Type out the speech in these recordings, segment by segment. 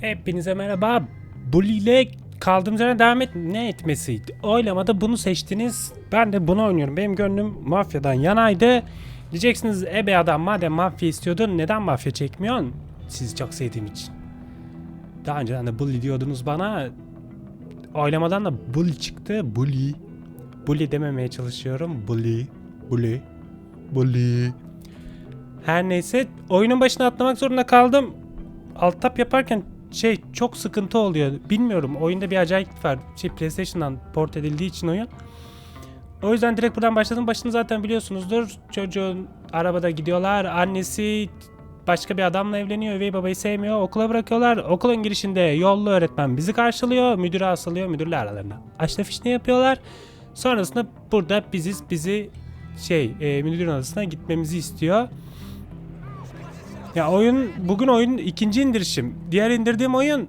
Hepinize merhaba. Bully ile kaldığımız yerden devam et ne etmesiydi? Oylamada bunu seçtiniz. Ben de bunu oynuyorum. Benim gönlüm mafyadan yanaydı. Diyeceksiniz ebe adam madem mafya istiyordun neden mafya çekmiyorsun? Sizi çok sevdiğim için. Daha önceden de bully diyordunuz bana. Oylamadan da bully çıktı. Bully. Bully dememeye çalışıyorum. Bully. Bully. Bully. Her neyse oyunun başına atlamak zorunda kaldım. Alt tab yaparken şey çok sıkıntı oluyor. Bilmiyorum oyunda bir acayiplik var. Şey PlayStation'dan port edildiği için oyun. O yüzden direkt buradan başladım. Başını zaten biliyorsunuzdur. Çocuğun arabada gidiyorlar. Annesi başka bir adamla evleniyor. Üvey babayı sevmiyor. Okula bırakıyorlar. Okulun girişinde yollu öğretmen bizi karşılıyor. Müdüre asılıyor. Müdürle aralarına açta fişne yapıyorlar. Sonrasında burada biziz bizi şey e, müdürün odasına gitmemizi istiyor. Ya oyun bugün oyun ikinci indirişim. Diğer indirdiğim oyun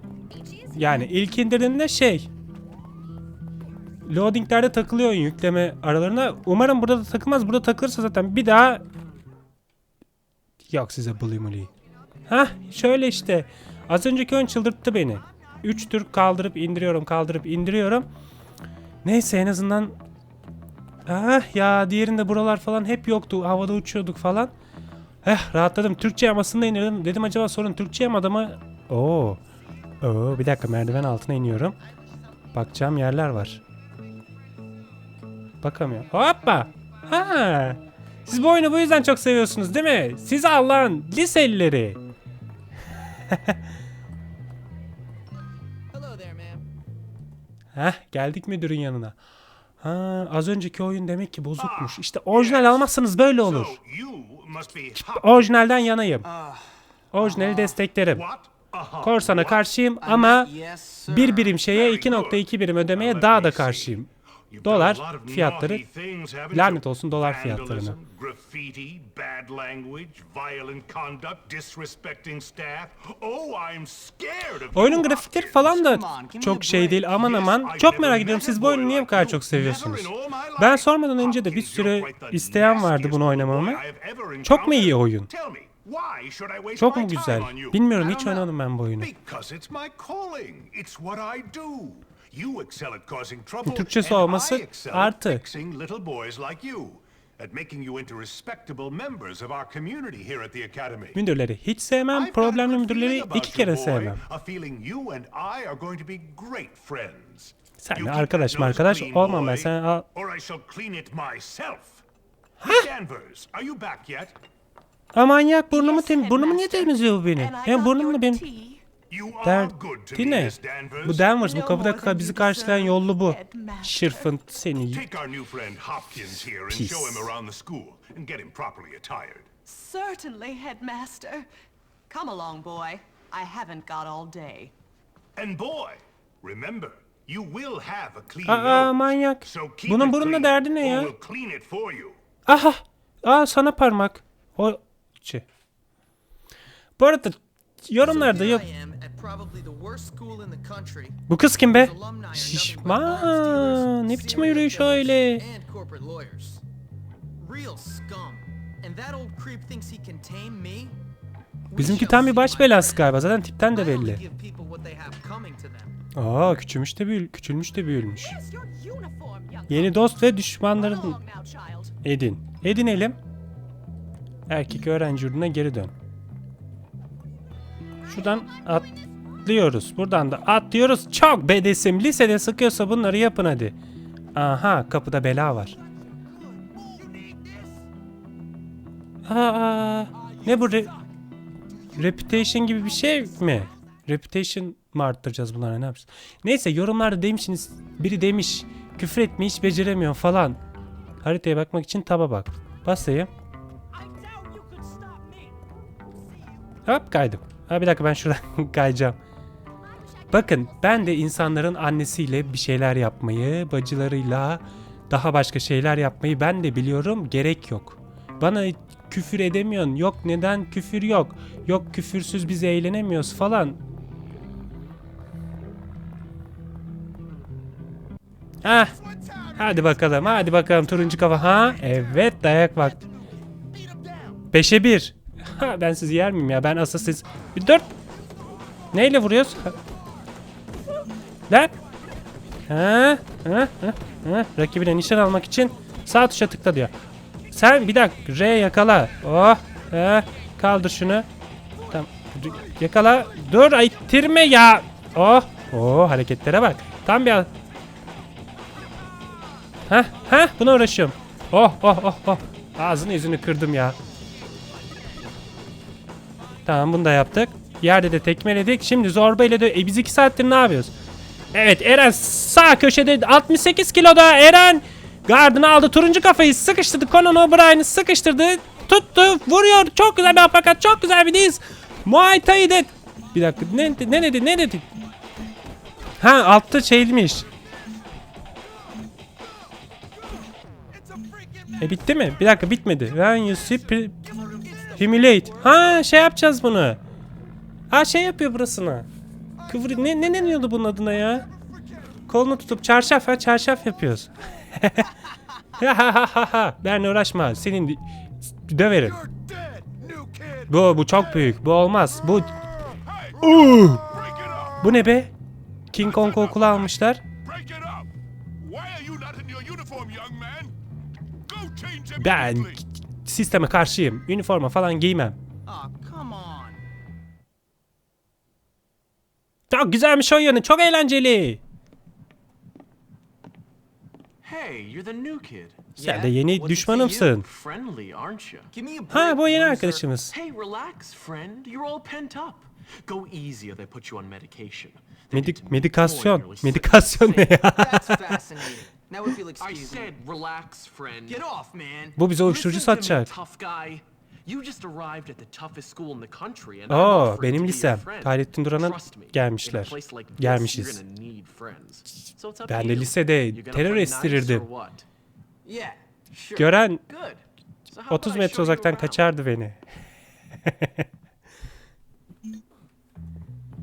yani ilk indirdiğimde şey loadinglerde takılıyor oyun yükleme aralarına. Umarım burada da takılmaz. Burada takılırsa zaten bir daha yok size bully mully. Hah şöyle işte. Az önceki oyun çıldırttı beni. 3 tür kaldırıp indiriyorum kaldırıp indiriyorum. Neyse en azından Ah ya diğerinde buralar falan hep yoktu. Havada uçuyorduk falan. Heh rahatladım. Türkçe yamasını da indirdim. Dedim acaba sorun Türkçe yamada mı? Oo. Oo bir dakika merdiven altına iniyorum. Bakacağım yerler var. Bakamıyorum. Hoppa. Ha. Siz bu oyunu bu yüzden çok seviyorsunuz değil mi? Siz Allah'ın liselileri. Hello there, ma'am. Heh geldik müdürün yanına. Ha az önceki oyun demek ki bozukmuş. İşte orijinal almazsanız böyle olur. So Orijinalden yanayım. Orijinali desteklerim. Korsana karşıyım ama Yes, sir. bir birim şeye 2.2 birim ödemeye daha da karşıyım. You've Dolar done a lot of fiyatları naughty things, haven't lanet olsun dolar Vandalism, fiyatlarına. Graffiti, bad language, violent conduct, disrespecting staff. Oh, I'm scared of Oyunun grafikleri falan da çok şey değil aman aman. Çok merak ediyorum siz bu oyunu niye bu kadar çok seviyorsunuz? Ben sormadan önce de bir sürü quite the isteyen vardı bunu oynamamı. boy I have ever Çok mu iyi encountered. oyun? Tell me, why should I waste Çok my mu time güzel? on you? Bilmiyorum hiç oynadım ben bu oyunu. Türkçesi and olması I excel artı. at fixing little boys like you. At making you into respectable members of our community here at the academy. Müdürleri hiç sevmem. Problemli müdürleri iki kere sevmem. A feeling you and I are going to be great friends. Senle You keep arkadaş mı arkadaş clean, olmam ben. Sen al. Or I shall clean it myself. Danvers, are you back yet? Aa manyak burnumu tem burnumu niye temizliyor bu benim? Hem burnumla benim. Tea. You are Der, good to değil me, ne? Bu Danvers bu kapıda bizi karşılayan yollu bu. headmaster. Şırfın seni. Take our new friend Hopkins here and Peace. show him around the school and get him properly attired. Certainly, Headmaster. Come along, boy. I haven't got all day. And boy, remember, you will have a clean Aa nose. manyak. So keep Bunun clean, derdi ne ya? we'll clean it for you. Aha. Aa sana parmak. O içi. Bu arada yorumlarda yok. Bu kız kim be? Şişman. Ne biçim yürüyüş öyle? Bizimki tam bir baş belası galiba. Zaten tipten de belli. Aa küçülmüş de büyül, küçülmüş de büyülmüş. Yeni dost ve düşmanların edin. Edinelim. Erkek öğrenci yurduna geri dön. Şuradan atlıyoruz. Buradan da atlıyoruz. Çok bedesim. Lisede sıkıyorsa bunları yapın hadi. Aha kapıda bela var. Aa, ne bu re- reputation gibi bir şey mi? Reputation mı arttıracağız bunlara ne yapacağız? Neyse yorumlarda demişsiniz biri demiş küfür etmeyi hiç beceremiyor falan. Haritaya bakmak için taba bak. Basayım. Hop kaydım. Ha bir dakika ben şuradan kayacağım. Bakın ben de insanların annesiyle bir şeyler yapmayı, bacılarıyla daha başka şeyler yapmayı ben de biliyorum. Gerek yok. Bana küfür edemiyorsun. Yok neden küfür yok. Yok küfürsüz biz eğlenemiyoruz falan. Hah. Hadi bakalım. Hadi bakalım turuncu kafa. Ha? Evet dayak bak. Beşe bir. Ben sizi yer miyim ya? Ben asıl siz... Bir dört. Neyle vuruyoruz? Lan. Ha, ha, ha, ha. Rakibine nişan almak için sağ tuşa tıkla diyor. Sen bir dakika R yakala. Oh. Ha. Kaldır şunu. Tamam. Yakala. Dur ittirme ya. Oh. Oh hareketlere bak. Tam bir Ha ha buna uğraşıyorum. Oh oh oh oh. Ağzını yüzünü kırdım ya. Tamam bunu da yaptık. Yerde de tekmeledik. Şimdi zorba ile de e, biz iki saattir ne yapıyoruz? Evet Eren sağ köşede 68 kiloda Eren gardını aldı. Turuncu kafayı sıkıştırdı. Conan O'Brien'i sıkıştırdı. Tuttu. Vuruyor. Çok güzel bir apakat. Çok güzel bir diz. Muay Thai de. Bir dakika. Ne, ne dedi? Ne dedi? Ha altta şeymiş. E bitti mi? Bir dakika bitmedi. When you see humiliate. Ha şey yapacağız bunu. Ha şey yapıyor burasına. Kıvır ne ne deniyordu bunun adına ya? Kolunu tutup çarşaf ha çarşaf yapıyoruz. Benle uğraşma. Senin döverim. Bu bu çok büyük. Bu olmaz. Bu up. Bu ne be? King Kong okulu almışlar. Ben. Sisteme karşıyım. Üniforma falan giymem. Come on. Çok güzelmiş oyunu. Çok eğlenceli. Hey, you're the new kid. Sen de yeni düşmanımsın. Ha bu yeni arkadaşımız. Hey, relax, friend. You're all pent up. Go easy or they put you on medication. Medik medikasyon. Medikasyon ne ya? Now, if you'll I excuse me. said relax, friend. Get off, man. Bu bize uyuşturucu Listen to me, satacak. tough guy. You just arrived at the toughest school in the country and I'm Oo, offering benim to be your lisem. friend. Duran'a Trust me, gelmişler. in a place like this, Gelmişiz. you're gonna need friends. So it's up Ben to de you. lisede You gonna terör play nice estirirdim. or what? Yeah, sure. Gören Good. So how 30 about I metre you uzaktan around? kaçardı beni.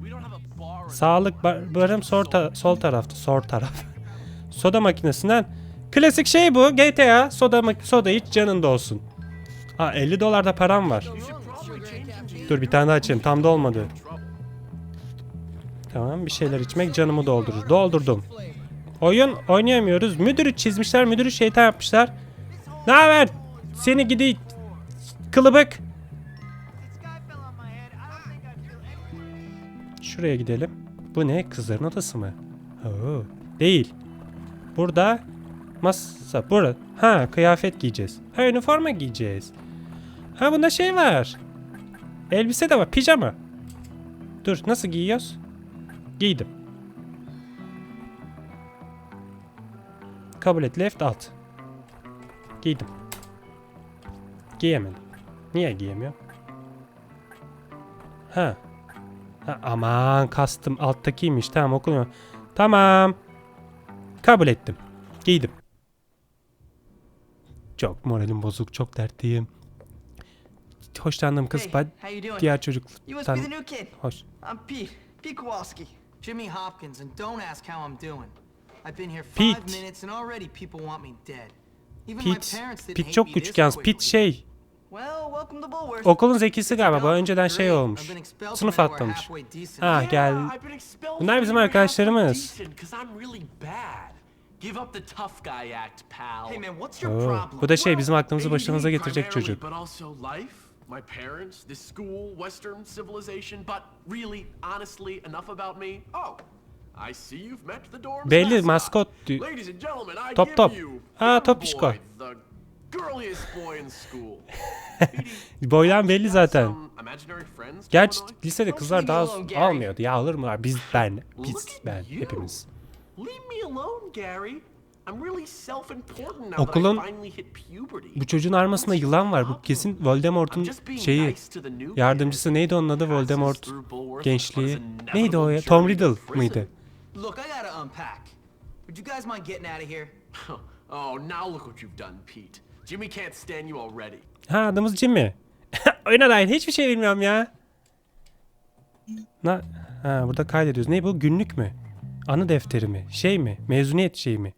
We don't have a bar in Sağlık bar- barım sol, ta- sol tarafta. Sol taraf. Soda makinesinden. Klasik şey bu. GTA. Soda soda iç canında olsun. Ha 50 dolar da param var. Dur bir tane daha açayım. Tam da olmadı. Tamam bir şeyler içmek canımı doldurur. Doldurdum. Oyun oynayamıyoruz. Müdürü çizmişler. Müdürü şeytan yapmışlar. Ne haber? Seni gidi kılıbık. Şuraya gidelim. Bu ne? Kızların odası mı? Oo, değil. Burada masa. Burada. Ha kıyafet giyeceğiz. Ha üniforma giyeceğiz. Ha bunda şey var. Elbise de var. Pijama. Dur nasıl giyiyoruz? Giydim. Kabul et. Left alt. Giydim. Giyemedim. Niye giyemiyorum? Ha. Ha, aman kastım alttakiymiş. Tamam okumuyorum. Tamam. Kabul ettim. Giydim. Çok moralim bozuk. Çok dertliyim. Hoşlandığım kız Hey, diğer çocuktan hoş. I'm Pete. Pete Kowalski. Jimmy Hopkins, and don't ask how I'm doing. I've been here five Pete. minutes, and already people want me dead. Even my Pete, parents didn't Pete çok küçük yalnız. Pete şey. Okulun zekisi galiba. Bu önceden şey olmuş. Sınıf atlamış. Ha gel. Bunlar bizim arkadaşlarımız. Give up the tough guy act, pal. Hey man, what's your problem? bu da şey bizim aklımızı başımıza getirecek çocuk. But also life, my parents, this school, Western civilization. But really, honestly, enough about me. Oh, I see you've met the dorm's Belli, maskot di- Ladies and gentlemen, I Top top. Fun top pişko. Boy, the girliest boy in school. Boydan belli zaten. Gerçi lisede kızlar me daha almıyordu. Ya alır mı? Biz ben. Biz ben. Hepimiz. Leave me alone, Gary. I'm really self-important now Okulun- that I finally hit puberty. Bu çocuğun armasında yılan var. Bu kesin Voldemort'un şeyi. Yardımcısı neydi onun adı? Voldemort gençliği. Neydi o ya? Tom Riddle mıydı? Look, I gotta unpack. Would you guys mind getting out of here? oh, now look what you've done, Pete. Jimmy can't stand you already. Ha adımız Jimmy. Oyuna dair hiçbir şey bilmiyorum ya. Na ha burada kaydediyoruz. Ne bu? Günlük mü? Anı defteri mi? Şey mi? Mezuniyet şeyi mi?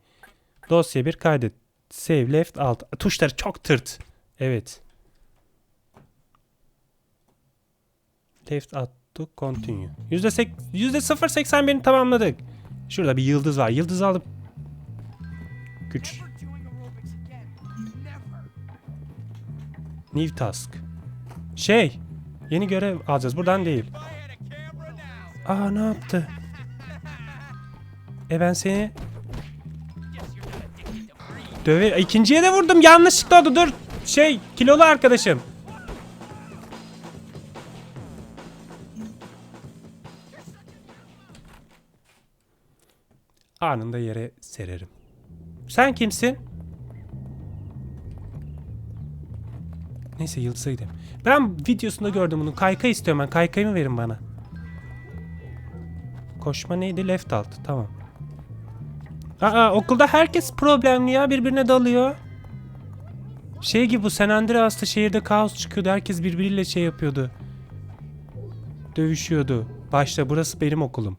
Dosya bir kaydet. Save left alt. Tuşları çok tırt. Evet. Left to continue. Yüzde sek yüzde 0.81'ini tamamladık. Şurada bir yıldız var. Yıldız alıp güç. New task. Şey, yeni görev alacağız. Buradan değil. Aa ne yaptı? E ben seni döve ikinciye de vurdum. Yanlışlıkla oldu. Dur. Şey, kilolu arkadaşım. Anında yere sererim. Sen kimsin? Neyse Yıldız'a. Ben videosunda gördüm bunu. Kaykay istiyorum ben. Kaykayımı verin bana. Koşma neydi? Left alt. Tamam. Aa okulda herkes problemli ya. Birbirine dalıyor. Şey gibi bu San Andreas'ta şehirde kaos çıkıyordu. Herkes birbiriyle şey yapıyordu. Dövüşüyordu. Başta burası benim okulum.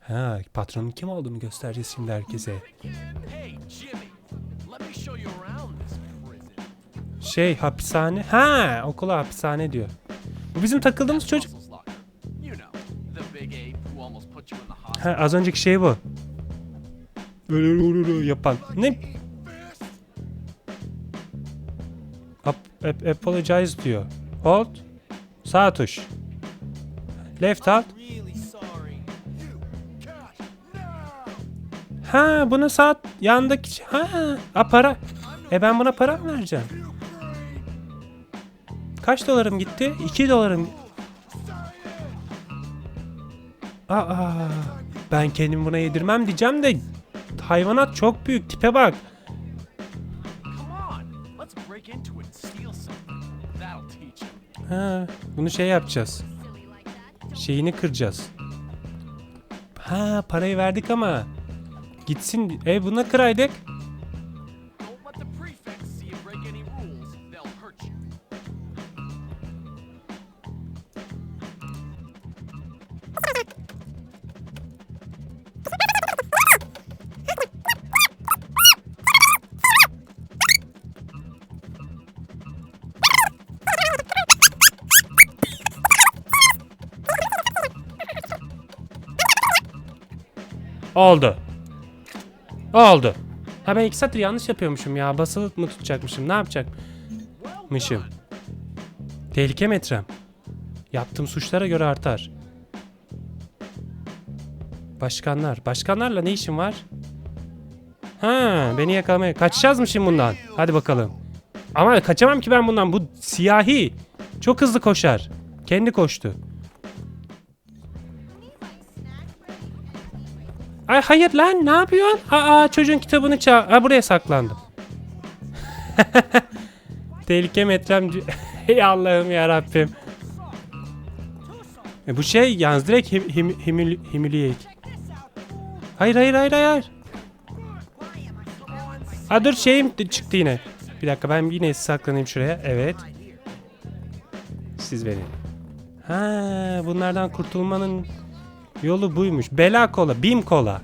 Ha patronun kim olduğunu göstereceğiz şimdi herkese. Şey hapishane. Ha okula hapishane diyor. Bu bizim takıldığımız çocuk. Ha az önceki şey bu. Böyle yapan. Ne? Ap, ap, apologize diyor. Hold. Sağ tuş. Left alt. Ha buna saat yandaki ha a para. E ben buna para mı vereceğim? Kaç dolarım gitti? 2 dolarım. Aa ben kendim buna yedirmem diyeceğim de hayvanat çok büyük tipe bak. Ha bunu şey yapacağız. Şeyini kıracağız. Ha parayı verdik ama gitsin. E buna kıraydık. Oldu. Oldu. Ha ben iki satır yanlış yapıyormuşum ya. Basılı mı tutacakmışım? Ne yapacakmışım? Tehlike metrem. Yaptığım suçlara göre artar. Başkanlar. Başkanlarla ne işim var? Ha, beni yakalamaya. Kaçacağız mı şimdi bundan? Hadi bakalım. Ama kaçamam ki ben bundan. Bu siyahi. Çok hızlı koşar. Kendi koştu. Ay hayır lan ne yapıyorsun? Aa çocuğun kitabını çal. Ha buraya saklandım. Tehlike metrem. Ey Allah'ım ya Rabbim. E bu şey yalnız direkt him, him, himil- humiliate. Hayır hayır hayır hayır. Ha dur şeyim çıktı yine. Bir dakika ben yine saklanayım şuraya. Evet. Siz beni. Ha bunlardan kurtulmanın Yolu buymuş. Bela kola, bim kola.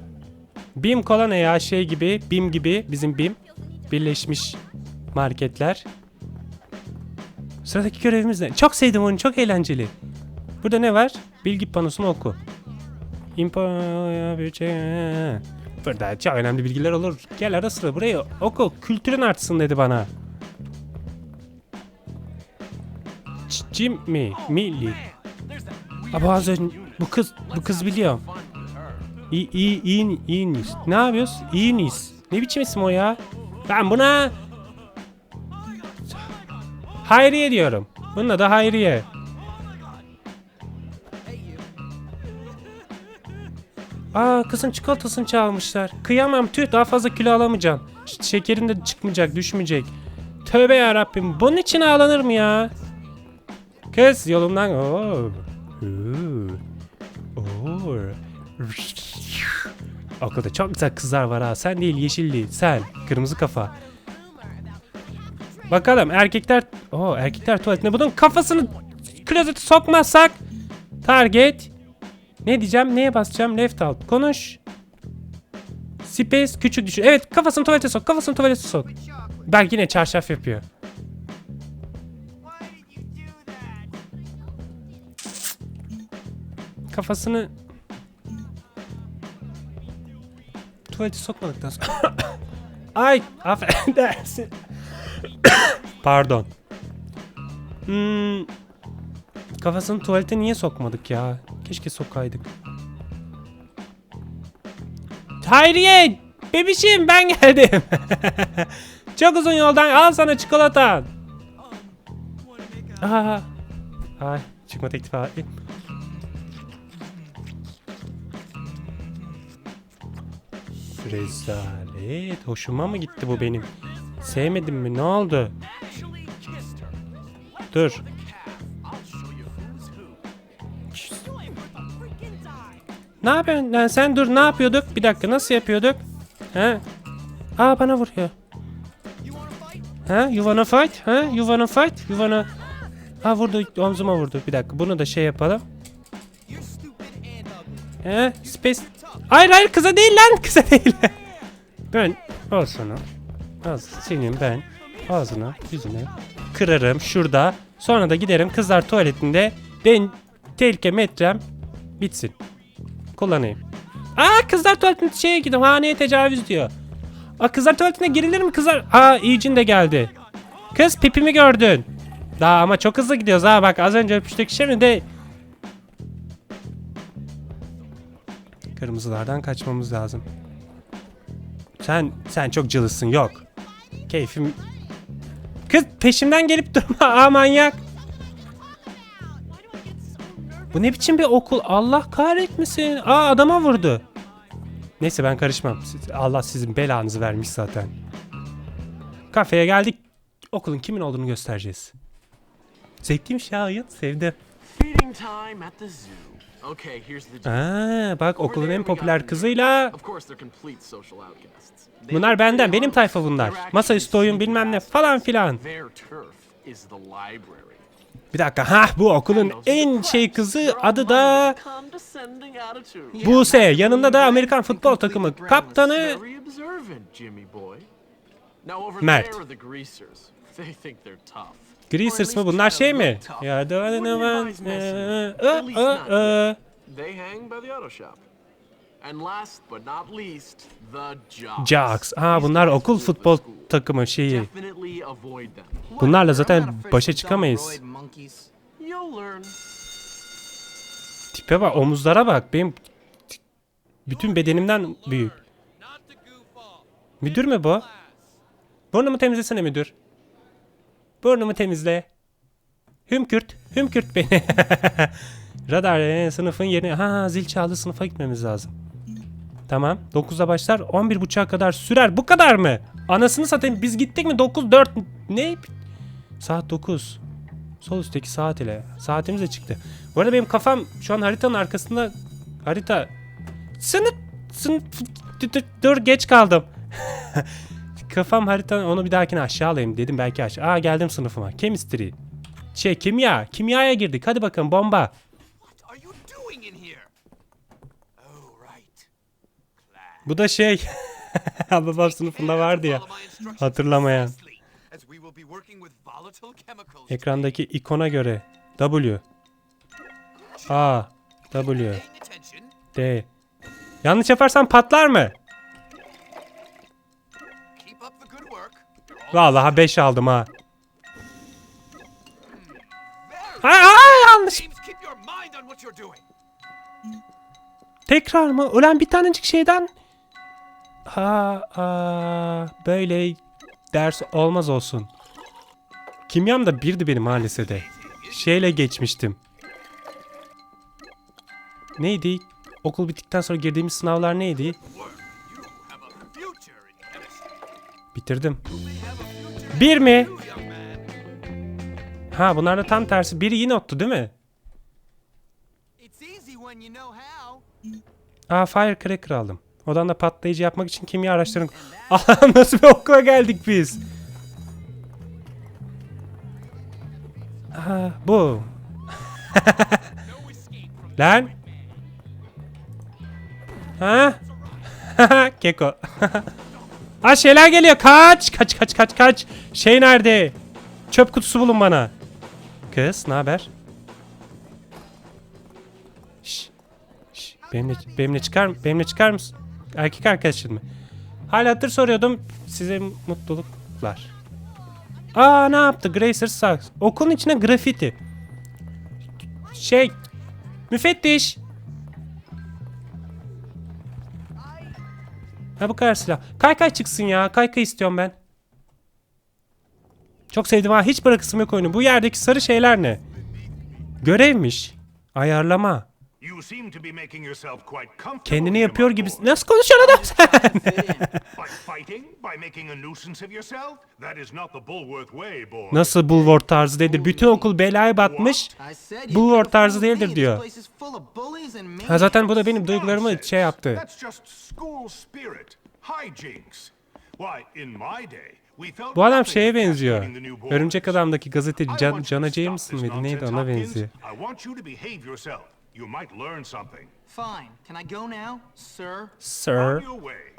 Bim kola ne ya şey gibi, bim gibi bizim bim. Birleşmiş marketler. Sıradaki görevimiz ne? Çok sevdim onu, çok eğlenceli. Burada ne var? Bilgi panosunu oku. Info... Burada çok önemli bilgiler olur. Gel ara sıra buraya oku. Kültürün artsın dedi bana. Jimmy, Millie. Ama az önce bu kız bu kız her. İyi iyi iyi iyiniz. Ne yapıyoruz? İyiniz. Ne biçim isim o ya? Ben buna Hayriye diyorum. Bunun adı Hayriye. Aa kızın çikolatasını çalmışlar. Kıyamam tüh daha fazla kilo alamayacağım. Ş- Şekerin de çıkmayacak düşmeyecek. Tövbe ya Rabbim. Bunun için ağlanır mı ya? Kız yolumdan. Oo. Oo. Oo. Okulda çok güzel kızlar var ha. Sen değil yeşilli. Sen. Kırmızı kafa. Bakalım erkekler... Oo erkekler tuvaletine bunun kafasını klozete sokmazsak target ne diyeceğim neye basacağım left alt konuş space küçük düşür evet kafasını tuvalete sok kafasını tuvalete sok Berk yine çarşaf yapıyor kafasını tuvalete sokmadıktan sonra Ay affedersin. Pardon. Hmm, kafasını tuvalete niye sokmadık ya? Keşke sokaydık. Hayriye! Bebişim ben geldim. Çok uzun yoldan al sana çikolata. Aa. Ay çıkma teklifi Rezalet. Hoşuma mı gitti bu benim? Sevmedim mi? Ne oldu? Dur. Ne yapıyorsun? Lan sen dur ne yapıyorduk? Bir dakika nasıl yapıyorduk? He? Aa bana vuruyor. Ha? You wanna fight? Ha? You wanna fight? You wanna... Ha vurdu omzuma vurdu. Bir dakika bunu da şey yapalım. He? Space... Hayır hayır kıza değil lan kıza değil. ben al sana. Senin ben ağzına yüzüne kırarım şurada. Sonra da giderim kızlar tuvaletinde ben tehlike metrem bitsin. Kullanayım. Aa kızlar tuvaletine şeye gidiyorum haneye tecavüz diyor. Aa kızlar tuvaletine girilir mi kızlar? Aa iyicin de geldi. Kız pipimi gördün. Daha ama çok hızlı gidiyoruz ha bak az önce öpüştük şimdi de Kırmızılardan kaçmamız lazım. Sen sen çok cılızsın yok. Keyfim Kız peşimden gelip durma aa manyak. Bu ne biçim bir okul Allah kahretmesin. Aa adama vurdu. Neyse ben karışmam. Allah sizin belanızı vermiş zaten. Kafeye geldik. Okulun kimin olduğunu göstereceğiz. Zevkliymiş ya oyun. Sevdim. Feeding time at the zoo. Okay, here's the deal. Aa, bak okulun en popüler kızıyla Bunlar benden, benim tayfa bunlar. Masaüstü oyun bilmem ne falan filan. Bir dakika ha bu okulun en şey kızı adı da. Buse. Yanında da Amerikan futbol takımı kaptanı Mert. Tough. Greasers mı bunlar şey mi? Ya da They hang by the auto shop. And last but not least, the jocks. Jocks. Aa bunlar okul futbol takımı şeyi. Bunlarla zaten başa çıkamayız. Tipe bak omuzlara bak. Benim bütün bedenimden büyük. Müdür mü bu? Burnumu temizlesene müdür. Burnumu temizle. Hümkürt. Hümkürt beni. Radar e, sınıfın yerine. Ha zil çaldı sınıfa gitmemiz lazım. Tamam. 9'da başlar. 11.30'a kadar sürer. Bu kadar mı? Anasını satayım. Biz gittik mi? 9 4 ne? Saat 9. Sol üstteki saat ile. Saatimiz de çıktı. Bu arada benim kafam şu an haritanın arkasında. Harita. Sınıf. Sınıf. Dur, geç kaldım. kafam haritanın onu bir dahakine aşağı alayım dedim belki aşağı. Aa geldim sınıfıma. Chemistry. Şey kimya. Kimyaya girdik. Hadi bakalım bomba. Oh. Bu da şey. Babam sınıfında vardı ya. Hatırlamayan. Ekrandaki ikona göre. W. A. W. D. Yanlış yaparsam patlar mı? Vallahi 5 aldım ha. Aa, yanlış. Tekrar mı? Ulan bir tanecik şeyden. Ha, aa, böyle ders olmaz olsun. Kimyam da birdi benim maalesef de. Şeyle geçmiştim. Neydi? Okul bittikten sonra girdiğimiz sınavlar neydi? Future Bir mi? Ha bunlar da tam tersi. Biri yine ottu değil mi? Aa firecracker aldım. Odan da patlayıcı yapmak için kimya araçlarını... Allah'ım nasıl bir okula geldik biz? Aa bu. Lan. Ha? Keko. Aa şeyler geliyor. Kaç. Kaç kaç kaç kaç. Şey nerede? Çöp kutusu bulun bana. Kız ne haber? Benimle, benimle çıkar benimle çıkar mısın? Erkek arkadaşın mı? Hala hatır soruyordum. Size mutluluklar. Aa ne yaptı? Gracer Sachs. Okulun içine grafiti. Şey. Müfettiş. Ha bu kadar silah. Kaykay çıksın ya. Kaykay istiyorum ben. Çok sevdim ha. Hiç bırakısım yok oyunu. Bu yerdeki sarı şeyler ne? Görevmiş. Ayarlama. You seem to be making yourself quite comfortable. Kendini yapıyor gibi. Nasıl konuşuyorsun adam sen? By fighting, by making a nuisance of yourself? That is not the Bulworth way, boy. Nasıl Bulwark tarzı değildir? Bütün okul belaya batmış. Bulwark tarzı değildir diyor. Ha zaten bu da benim duygularımı şey yaptı. Bu adam şeye benziyor. Örümcek Adam'daki gazeteci Can, want you Can to Acı stop mısın this mıydı? Neydi ona benziyor. You might learn something. Fine. Can I go now, sir? Sir. On your way.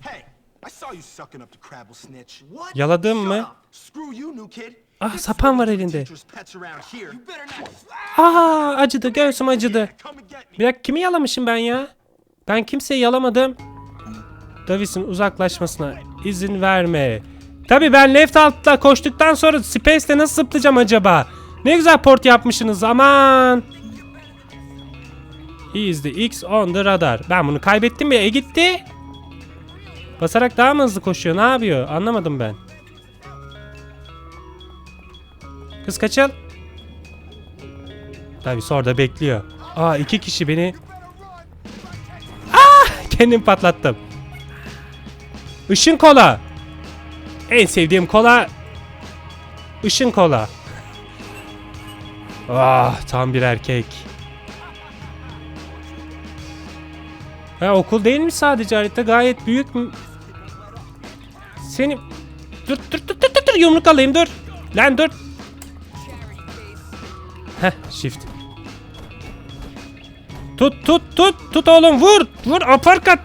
Hey, I saw you sucking up to Crabble Snitch. What? Yaladın Shut mı? Screw you, new kid. Ah, sapan var elinde. Aa acıdı göğsüm acıdı. Bir dakika kimi yalamışım ben ya? Ben kimseyi yalamadım. Davis'in uzaklaşmasına izin verme. Tabi ben left altla koştuktan sonra Space'de nasıl zıplayacağım acaba? Ne güzel port yapmışsınız aman. He is the X on the radar. Ben bunu kaybettim ya. E gitti. Basarak daha mı hızlı koşuyor? Ne yapıyor? Anlamadım ben. Kız kaçıl. Davis orada bekliyor. Aa iki kişi beni... Ah! Kendim patlattım. Işın kola. En sevdiğim kola. Işın kola. Ah tam bir erkek. Ha okul değil mi sadece harita gayet büyük mü? Seni... Dur dur dur dur dur, yumruk alayım dur. Lan dur. Heh shift. Tut tut tut tut oğlum vur vur aparkat.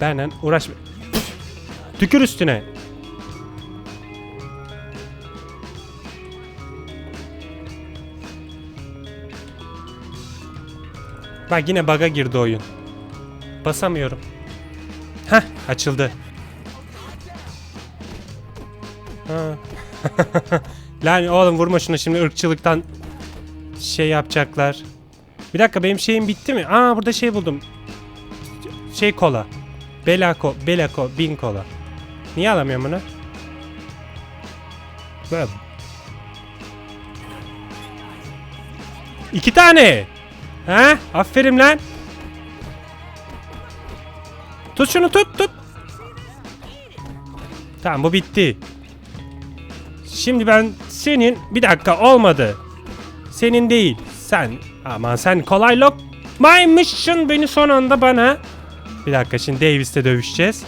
Benden uğraşma. Tükür üstüne. Bak yine bug'a girdi oyun. Basamıyorum. Heh açıldı. Lan oğlum vurma şunu şimdi ırkçılıktan şey yapacaklar. Bir dakika benim şeyim bitti mi? Aa burada şey buldum. Şey kola. Belako, Belako, bin kola. Niye alamıyorum bunu? Böyle. İki tane. Ha? Aferin lan. Tut şunu tut tut. Tamam bu bitti. Şimdi ben senin bir dakika olmadı. Senin değil. Sen aman sen kolay lokmaymışsın beni son anda bana. Bir dakika şimdi Davis'le dövüşeceğiz.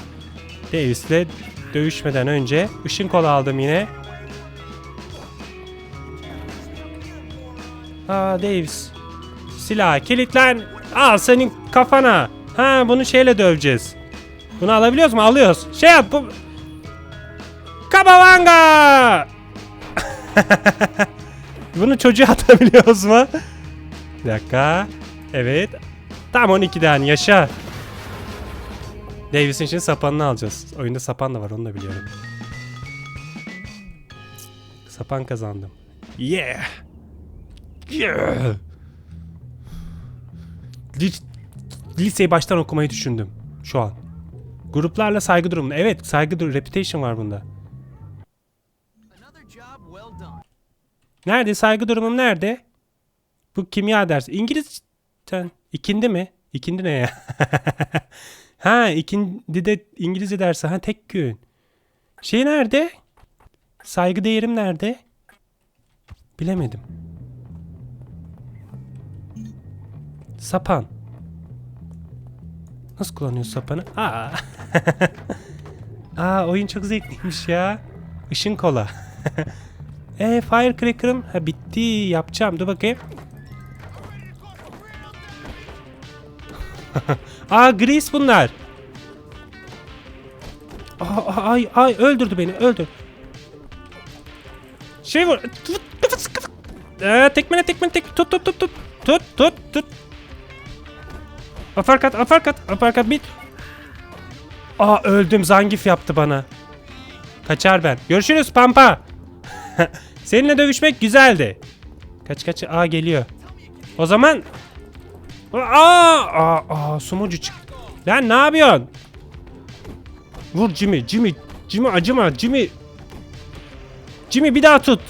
Davis'le dövüşmeden önce ışın kola aldım yine. Aa Davis. Silah kilitlen. Al senin kafana. Ha bunu şeyle döveceğiz. Bunu alabiliyoruz mu? Alıyoruz. Şey yap bu. Kabavanga! Bunu çocuğa atabiliyoruz mu? Bir dakika. Evet. Tam 12 tane yaşa. Davis'in şimdi sapanını alacağız. Oyunda sapan da var onu da biliyorum. Sapan kazandım. Yeah. Yeah. Lis- liseyi baştan okumayı düşündüm şu an. Gruplarla saygı durumu. Evet saygı durumu. Reputation var bunda. Nerede? Saygı durumum nerede? Bu kimya dersi. İngiliz... Sen, ikindi mi? İkindi ne ya? ha ikindi de İngilizce dersi. Ha tek gün. Şey nerede? Saygı değerim nerede? Bilemedim. Sapan. Nasıl kullanıyorsun sapanı? Aa. Aa oyun çok zevkliymiş ya. Işın kola. E Firecracker'ım ha bitti yapacağım dur bakayım. Aa Grease bunlar. Aa, ay ay öldürdü beni öldür. Şey vur. Ee, tekmene tekmene tek tut tut tut tut tut tut tut Aparkat, aparkat, aparkat bit. Aa öldüm. Zangif yaptı bana. Kaçar ben. Görüşürüz Pampa. Seninle dövüşmek güzeldi. Kaç kaç. Aa geliyor. O zaman Aa, aa, aa sumucu çık. Lan ne yapıyorsun? Vur Jimmy, Jimmy, Jimmy acıma, Jimmy. Jimmy bir daha tut.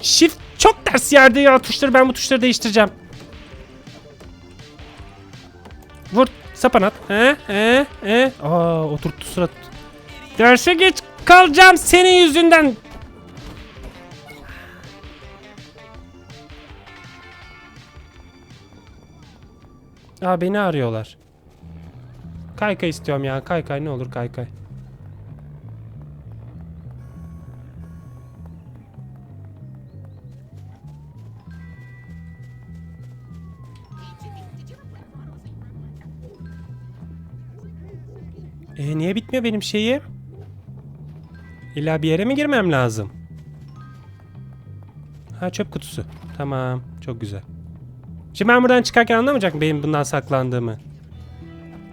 Shift çok ters yerde ya tuşları ben bu tuşları değiştireceğim. Vur sapan at. He he he. Aa oturttu surat. Derse geç kalacağım senin yüzünden. Aa beni arıyorlar. Kaykay istiyorum ya. Kaykay ne olur kaykay. E niye bitmiyor benim şeyim? İlla bir yere mi girmem lazım? Ha çöp kutusu. Tamam. Çok güzel. Şimdi ben buradan çıkarken anlamayacak mı benim bundan saklandığımı?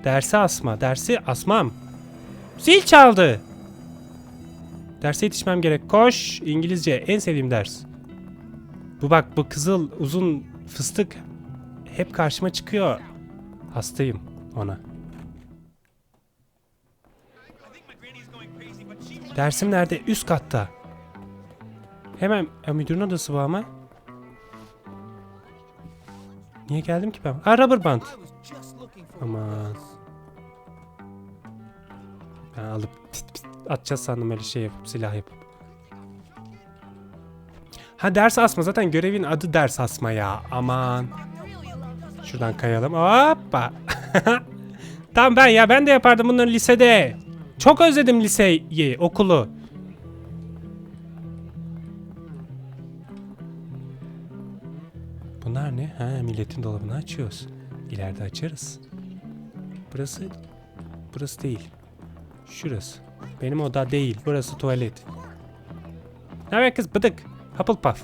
Dersi asma. Dersi asmam. Zil çaldı. Derse yetişmem gerek. Koş. İngilizce. En sevdiğim ders. Bu bak bu kızıl uzun fıstık hep karşıma çıkıyor. Hastayım ona. Dersim nerede? Üst katta. Hemen ya müdürün odası bu ama. Niye geldim ki ben? Ha rubber band. Aman. Ben alıp atacağız sandım öyle şey yapıp silah yapıp. Ha ders asma zaten görevin adı ders asma ya. Aman. Şuradan kayalım. Hoppa. tamam ben ya ben de yapardım bunları lisede. Çok özledim liseyi, okulu. Bunlar ne? Ha milletin dolabını açıyoruz. İleride açarız. Burası burası değil. Şurası. Benim oda değil. Burası tuvalet. Ne haber kız bıdık? Hufflepuff.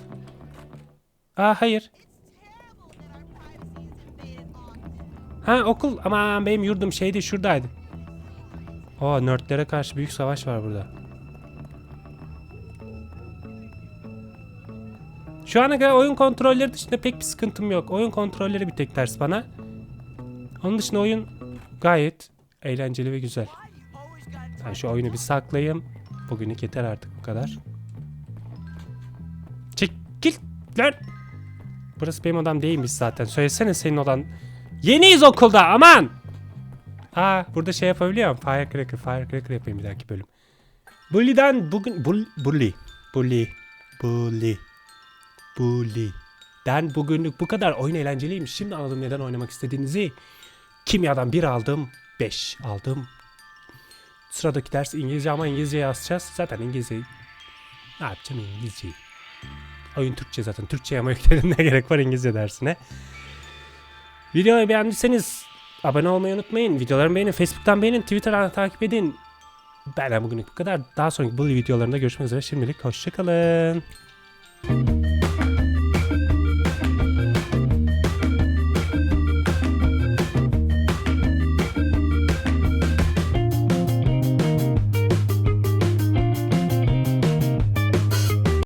Aa hayır. Ha okul. Aman benim yurdum şeydi şuradaydı. Aa nerdlere karşı büyük savaş var burada. Şu ana kadar oyun kontrolleri dışında pek bir sıkıntım yok. Oyun kontrolleri bir tek ters bana. Onun dışında oyun gayet eğlenceli ve güzel. Ben şu oyunu bir saklayayım. Bugünlük yeter artık bu kadar. Çekil lan. Burası benim odam değilmiş zaten. Söylesene senin odan. Yeniyiz okulda aman. Aa burada şey yapabiliyorum. Firecracker, firecracker yapayım bir dahaki bölüm. Bully'den bugün... Bull, bully. Bully. Bully. Bully. Den bugünlük bu kadar oyun eğlenceliymiş. Şimdi anladım neden oynamak istediğinizi. Kimyadan bir aldım. 5 aldım. Sıradaki ders İngilizce ama İngilizce yazacağız. Zaten İngilizce... Ne yapacağım İngilizce? Oyun Türkçe zaten. Türkçe ama yükledim ne gerek var İngilizce dersine. Videoyu beğendiyseniz abone olmayı unutmayın. Videolarımı beğenin. Facebook'tan beğenin. Twitter'dan takip edin. Benden bugünlük bu kadar. Daha sonraki bu videolarında görüşmek üzere. Şimdilik hoşçakalın.